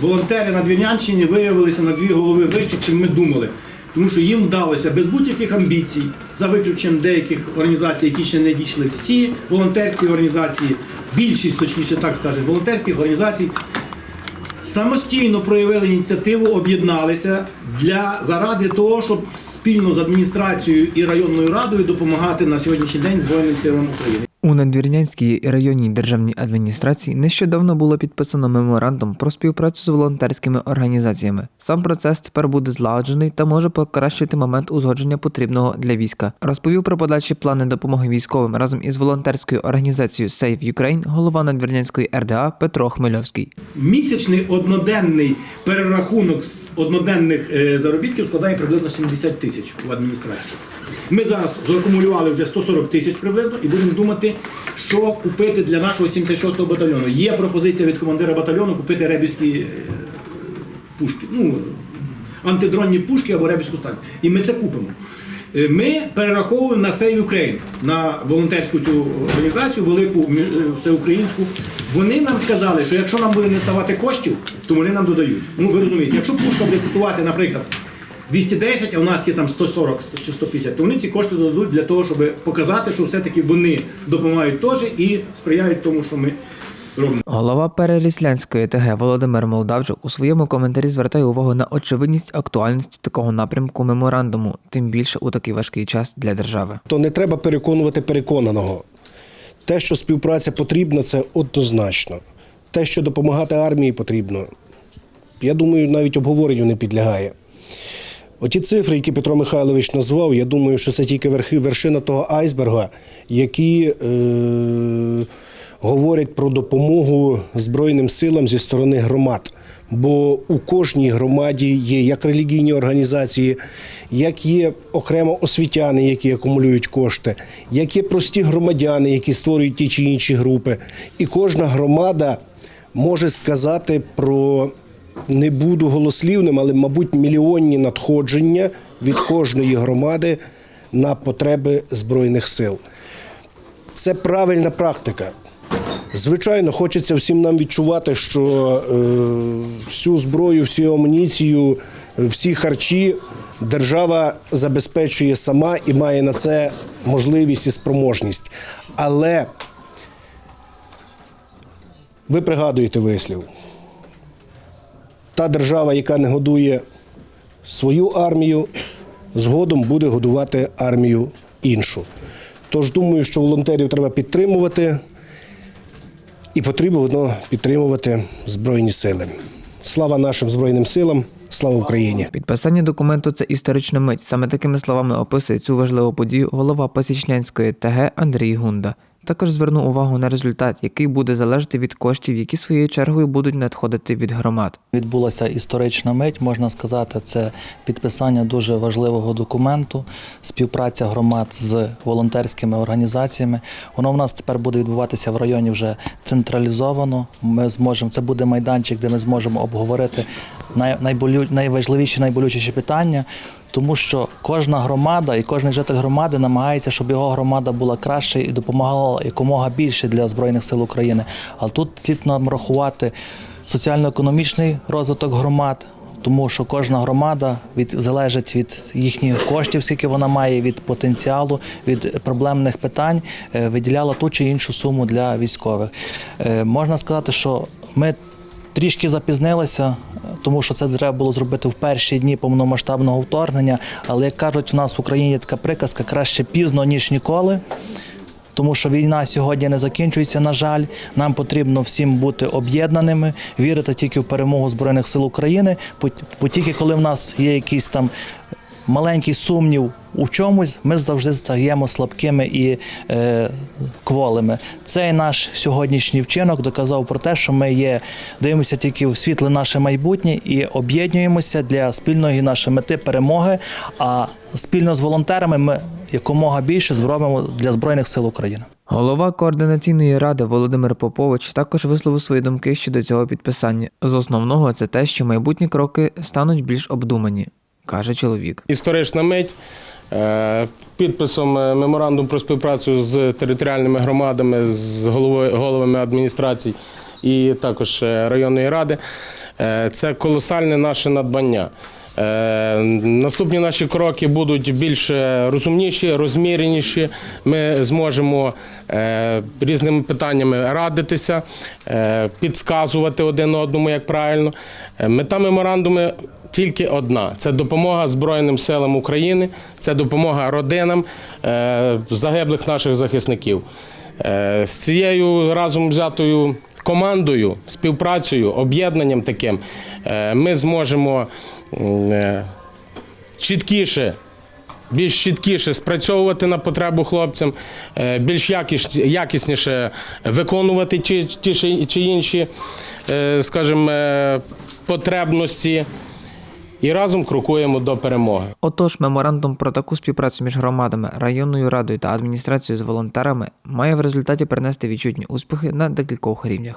волонтери на Двірнянщині виявилися на дві голови вище, чим ми думали. Тому що їм вдалося без будь-яких амбіцій, за виключенням деяких організацій, які ще не дійшли, всі волонтерські організації, більшість, точніше так скажемо, волонтерських організацій самостійно проявили ініціативу, об'єдналися для заради того, щоб спільно з адміністрацією і районною радою допомагати на сьогоднішній день Збройним силам України. У Надвірнянській районній державній адміністрації нещодавно було підписано меморандум про співпрацю з волонтерськими організаціями. Сам процес тепер буде злагоджений та може покращити момент узгодження потрібного для війська. Розповів про подальші плани допомоги військовим разом із волонтерською організацією Save Ukraine голова Надвірнянської РДА Петро Хмельовський. Місячний одноденний перерахунок з одноденних е, заробітків складає приблизно 70 тисяч в адміністрації. Ми зараз заакумулювали вже 140 тисяч приблизно і будемо думати, що купити для нашого 76-го батальйону. Є пропозиція від командира батальйону купити ребівські е, пушки. Ну, антидронні пушки або ребівську станцію. І ми це купимо. Е, Ми перераховуємо на Save Ukraine, на волонтерську цю організацію, велику е, всеукраїнську. Вони нам сказали, що якщо нам буде не ставати коштів, то вони нам додають. Ну ви розумієте, якщо пушка буде коштувати, наприклад, 210, а у нас є там 140 чи 150, то вони ці кошти додадуть для того, щоб показати, що все-таки вони допомагають теж і сприяють тому, що ми робимо. Голова Переріслянської ТГ Володимир Молдавчук у своєму коментарі звертає увагу на очевидність актуальності такого напрямку меморандуму, тим більше у такий важкий час для держави. то не треба переконувати переконаного. Те, що співпраця потрібна, це однозначно. Те, що допомагати армії потрібно, я думаю, навіть обговоренню не підлягає. Оті цифри, які Петро Михайлович назвав, я думаю, що це тільки верхи, вершина того айсберга, які е, говорять про допомогу Збройним силам зі сторони громад. Бо у кожній громаді є як релігійні організації, як є окремо освітяни, які акумулюють кошти, як є прості громадяни, які створюють ті чи інші групи. І кожна громада може сказати про не буду голослівним, але, мабуть, мільйонні надходження від кожної громади на потреби Збройних сил. Це правильна практика. Звичайно, хочеться всім нам відчувати, що е, всю зброю, всю амуніцію, всі харчі держава забезпечує сама і має на це можливість і спроможність. Але ви пригадуєте вислів. Та держава, яка не годує свою армію, згодом буде годувати армію іншу. Тож думаю, що волонтерів треба підтримувати і потрібно підтримувати Збройні сили. Слава нашим Збройним силам, слава Україні! Підписання документу це історична мить. Саме такими словами описує цю важливу подію голова Пасічнянської ТГ Андрій Гунда. Також звернув увагу на результат, який буде залежати від коштів, які своєю чергою будуть надходити від громад. Відбулася історична мить, можна сказати, це підписання дуже важливого документу, співпраця громад з волонтерськими організаціями. Воно в нас тепер буде відбуватися в районі вже централізовано. Ми зможемо, це буде майданчик, де ми зможемо обговорити най, найболю, найважливіші, найболючіші питання. Тому що кожна громада і кожен житель громади намагається, щоб його громада була краще і допомагала якомога більше для Збройних сил України. Але тут слід нам рахувати соціально-економічний розвиток громад, тому що кожна громада від залежить від їхніх коштів, скільки вона має, від потенціалу, від проблемних питань, е, виділяла ту чи іншу суму для військових. Е, Можна сказати, що ми трішки запізнилися, тому що це треба було зробити в перші дні повномасштабного вторгнення. Але як кажуть, у нас в Україні є така приказка краще пізно ніж ніколи. Тому що війна сьогодні не закінчується, на жаль. Нам потрібно всім бути об'єднаними, вірити тільки в перемогу Збройних сил України. Тільки коли в нас є якийсь там маленький сумнів у чомусь, ми завжди стаємо слабкими і е, кволими. Цей наш сьогоднішній вчинок доказав про те, що ми є, дивимося тільки в світле наше майбутнє і об'єднуємося для спільної нашої мети перемоги. А спільно з волонтерами ми якомога більше зробимо для Збройних сил України. Голова координаційної ради Володимир Попович також висловив свої думки щодо цього підписання. З основного це те, що майбутні кроки стануть більш обдумані, каже чоловік. історична мить. Е, Підписом е, меморандум про співпрацю з територіальними громадами, з головами адміністрацій і також е, районної ради. це колосальне наше надбання. Е, Наступні наші кроки будуть більш розумніші, розміреніші. Ми зможемо е, різними питаннями радитися, е, підказувати один одному, як правильно. Мета меморандуму тільки одна: це допомога Збройним силам України, це допомога родинам загиблих наших захисників. З цією разом взятою командою, співпрацею, об'єднанням таким е, ми зможемо е, чіткіше. Більш чіткіше спрацьовувати на потребу хлопцям, е, більш якісніше виконувати ті, чи- інші, скажімо, потребності і разом крокуємо до перемоги. Отож, меморандум про таку співпрацю між громадами, районною радою та адміністрацією з волонтерами має в результаті принести відчутні успіхи на декількох рівнях.